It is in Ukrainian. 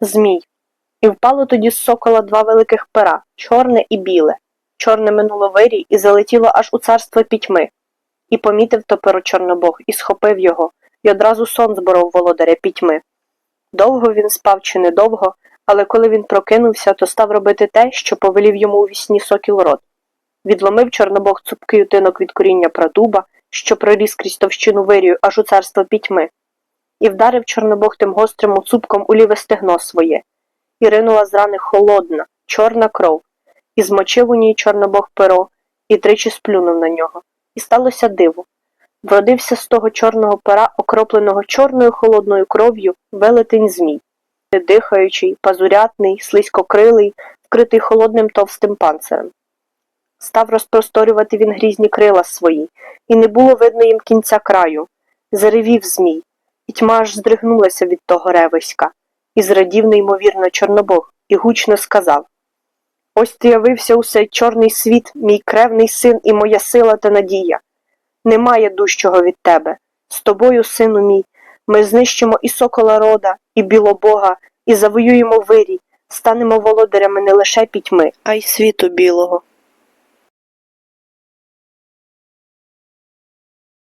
Змій. І впало тоді з сокола два великих пера чорне і біле. Чорне минуло вирій і залетіло аж у царство пітьми. І помітив то перо Чорнобог, і схопив його, і одразу сон зборов володаря пітьми. Довго він спав чи недовго, але коли він прокинувся, то став робити те, що повелів йому у вісні сокіл рот. Відломив Чорнобог цупкий утинок від коріння прадуба, що проріс крізь товщину вирію аж у царство пітьми, і вдарив Чорнобог тим гострим цупком у ліве стегно своє, і ринула з рани холодна, чорна кров, і змочив у ній Чорнобог перо, і тричі сплюнув на нього. І сталося диво. Вродився з того чорного пера, окропленого чорною холодною кров'ю, велетень змій, дихаючий, пазурятний, слизькокрилий, вкритий холодним товстим панцирем. Став розпросторювати він грізні крила свої, і не було видно їм кінця краю. Заревів змій, і тьма аж здригнулася від того ревиська, і зрадів неймовірно Чорнобог, і гучно сказав Ось ти явився у цей чорний світ, мій кревний син і моя сила та надія. Немає дужчого від тебе. З тобою, сину мій, ми знищимо і сокола рода, і білобога, і завоюємо вирій, станемо володарями не лише пітьми, а й світу білого.